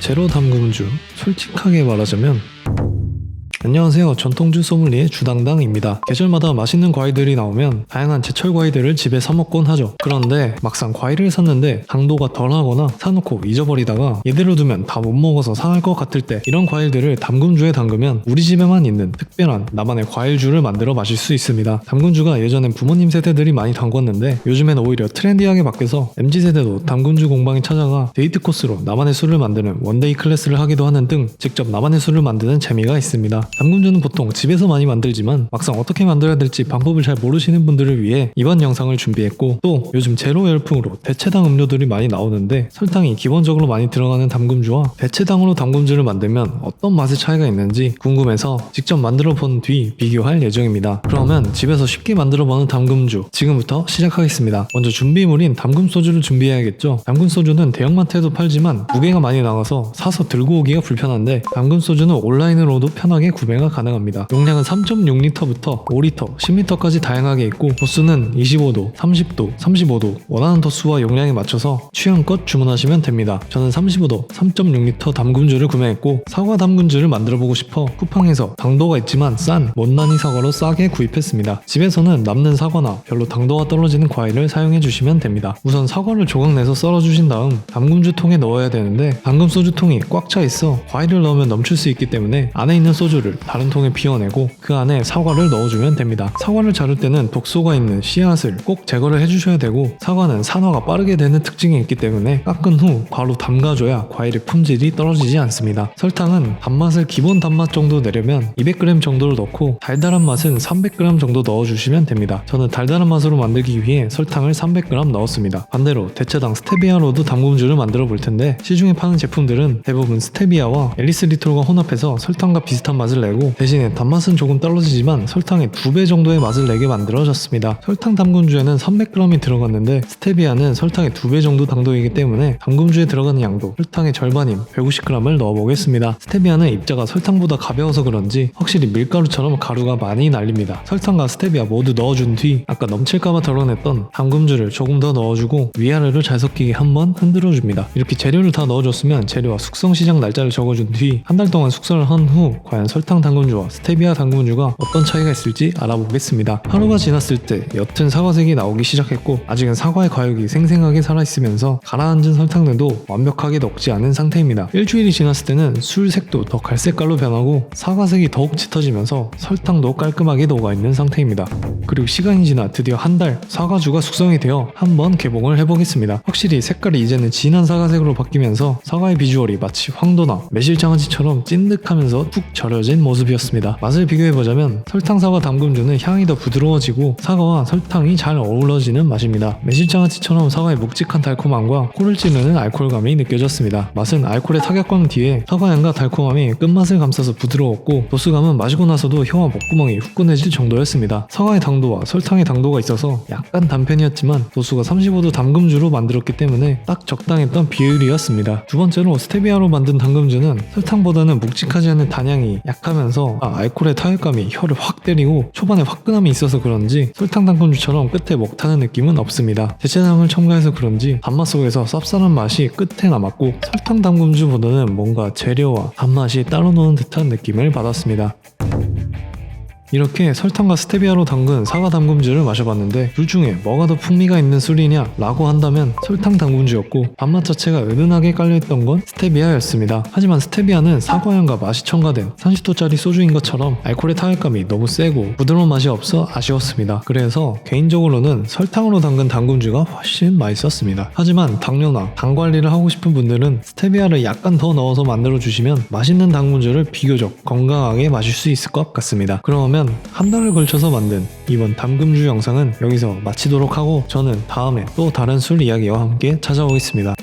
제로 담금주 솔직하게 말하자면 안녕하세요. 전통주 소믈리의 주당당입니다. 계절마다 맛있는 과일들이 나오면 다양한 제철 과일들을 집에 사 먹곤 하죠. 그런데 막상 과일을 샀는데 당도가 덜하거나 사놓고 잊어버리다가 이대로 두면 다 못 먹어서 상할 것 같을 때 이런 과일들을 담금주에 담그면 우리 집에만 있는 특별한 나만의 과일주를 만들어 마실 수 있습니다. 담금주가 예전엔 부모님 세대들이 많이 담궜는데 요즘엔 오히려 트렌디하게 바뀌어서 MZ세대도 담금주 공방에 찾아가 데이트 코스로 나만의 술을 만드는 원데이 클래스를 하기도 하는 등 직접 나만의 술을 만드는 재미가 있습니다. 담금주는 보통 집에서 많이 만들지만 막상 어떻게 만들어야 될지 방법을 잘 모르시는 분들을 위해 이번 영상을 준비했고 또 요즘 제로 열풍으로 대체당 음료들이 많이 나오는데 설탕이 기본적으로 많이 들어가는 담금주와 대체당으로 담금주를 만들면 어떤 맛의 차이가 있는지 궁금해서 직접 만들어 본 뒤 비교할 예정입니다. 그러면 집에서 쉽게 만들어 보는 담금주 지금부터 시작하겠습니다. 먼저 준비물인 담금 소주를 준비해야겠죠. 담금 소주는 대형마트에도 팔지만 무게가 많이 나가서 사서 들고 오기가 불편한데 담금 소주는 온라인으로도 편하게 구매가 가능합니다. 용량은 3.6리터부터 5리터, 10리터까지 다양하게 있고 도수는 25도, 30도, 35도 원하는 도수와 용량에 맞춰서 취향껏 주문하시면 됩니다. 저는 35도 3.6리터 담금주를 구매했고 사과 담금주를 만들어보고 싶어 쿠팡에서 당도가 있지만 싼 못난이 사과로 싸게 구입했습니다. 집에서는 남는 사과나 별로 당도가 떨어지는 과일을 사용해 주시면 됩니다. 우선 사과를 조각 내서 썰어 주신 다음 담금주 통에 넣어야 되는데 담금 소주 통이 꽉 차 있어 과일을 넣으면 넘칠 수 있기 때문에 안에 있는 소주를 다른 통에 비워내고 그 안에 사과를 넣어주면 됩니다. 사과를 자를 때는 독소가 있는 씨앗을 꼭 제거를 해주셔야 되고 사과는 산화가 빠르게 되는 특징이 있기 때문에 깎은 후 바로 담가줘야 과일의 품질이 떨어지지 않습니다. 설탕은 단맛을 기본 단맛 정도 내려면 200g 정도를 넣고 달달한 맛은 300g 정도 넣어주시면 됩니다. 저는 달달한 맛으로 만들기 위해 설탕을 300g 넣었습니다. 반대로 대체당 스테비아로도 담금주를 만들어 볼 텐데 시중에 파는 제품들은 대부분 스테비아와 앨리스 리톨과 혼합해서 설탕과 비슷한 맛을 내고 대신에 단맛은 조금 떨어지지만 설탕의 두배 정도의 맛을 내게 만들어졌습니다. 설탕 담금주에는 300g이 들어갔는데 스테비아는 설탕의 두배 정도 당도이기 때문에 담금주에 들어가는 양도 설탕의 절반인 150g을 넣어보겠습니다. 스테비아는 입자가 설탕보다 가벼워서 그런지 확실히 밀가루처럼 가루가 많이 날립니다. 설탕과 스테비아 모두 넣어준 뒤 아까 넘칠까봐 덜어냈던 담금주를 조금 더 넣어주고 위아래로 잘 섞이게 한번 흔들어줍니다. 이렇게 재료를 다 넣어줬으면 재료와 숙성 시작 날짜를 적어준 뒤 한 달 동안 숙성을 한 후 과연 설탕 담금주와 스테비아 담금주가 어떤 차이가 있을지 알아보겠습니다. 하루가 지났을 때 옅은 사과색이 나오기 시작했고 아직은 사과의 과육이 생생하게 살아있으면서 가라앉은 설탕들도 완벽하게 녹지 않은 상태입니다. 일주일이 지났을 때는 술 색도 더 갈색깔로 변하고 사과색이 더욱 짙어지면서 설탕도 깔끔하게 녹아있는 상태입니다. 그리고 시간이 지나 드디어 한 달 사과주가 숙성이 되어 한번 개봉을 해보겠습니다. 확실히 색깔이 이제는 진한 사과색으로 바뀌면서 사과의 비주얼이 마치 황도나 매실장아찌처럼 찐득하면서 푹 절여진 모습이었습니다. 맛을 비교해보자면 설탕 사과 담금주는 향이 더 부드러워지고 사과와 설탕이 잘 어우러지는 맛입니다. 매실장아찌처럼 사과의 묵직한 달콤함과 코를 찌르는 알코올감이 느껴졌습니다. 맛은 알코올의 타격감 뒤에 사과향과 달콤함이 끝맛을 감싸서 부드러웠고 도수감은 마시고 나서도 혀와 목구멍이 후끈해질 정도였습니다. 사과의 당도와 설탕의 당도가 있어서 약간 단편이었지만 도수가 35도 담금주로 만들었기 때문에 딱 적당했던 비율이었습니다. 두 번째로 스테비아로 만든 담금주는 설탕보다는 묵직하지 않은 단향이 약 하면서 아, 알코올의 타격감이 혀를 확 때리고 초반에 화끈함이 있어서 그런지 설탕 담금주처럼 끝에 먹타는 느낌은 없습니다. 대체당을 첨가해서 그런지 단맛 속에서 쌉쌀한 맛이 끝에 남았고 설탕 담금주보다는 뭔가 재료와 단맛이 따로 노는 듯한 느낌을 받았습니다. 이렇게 설탕과 스테비아로 담근 사과 담금주를 마셔봤는데 둘 중에 뭐가 더 풍미가 있는 술이냐 라고 한다면 설탕 담금주였고 밥맛 자체가 은은하게 깔려있던 건 스테비아였습니다. 하지만 스테비아는 사과향과 맛이 첨가된 30도짜리 소주인 것처럼 알코올의 타격감이 너무 세고 부드러운 맛이 없어 아쉬웠습니다. 그래서 개인적으로는 설탕으로 담근 담금주가 훨씬 맛있었습니다. 하지만 당뇨나 당 관리를 하고 싶은 분들은 스테비아를 약간 더 넣어서 만들어 주시면 맛있는 담금주를 비교적 건강하게 마실 수 있을 것 같습니다. 그러 면 한 달을 걸쳐서 만든 이번 담금주 영상은 여기서 마치도록 하고 저는 다음에 또 다른 술 이야기와 함께 찾아오겠습니다.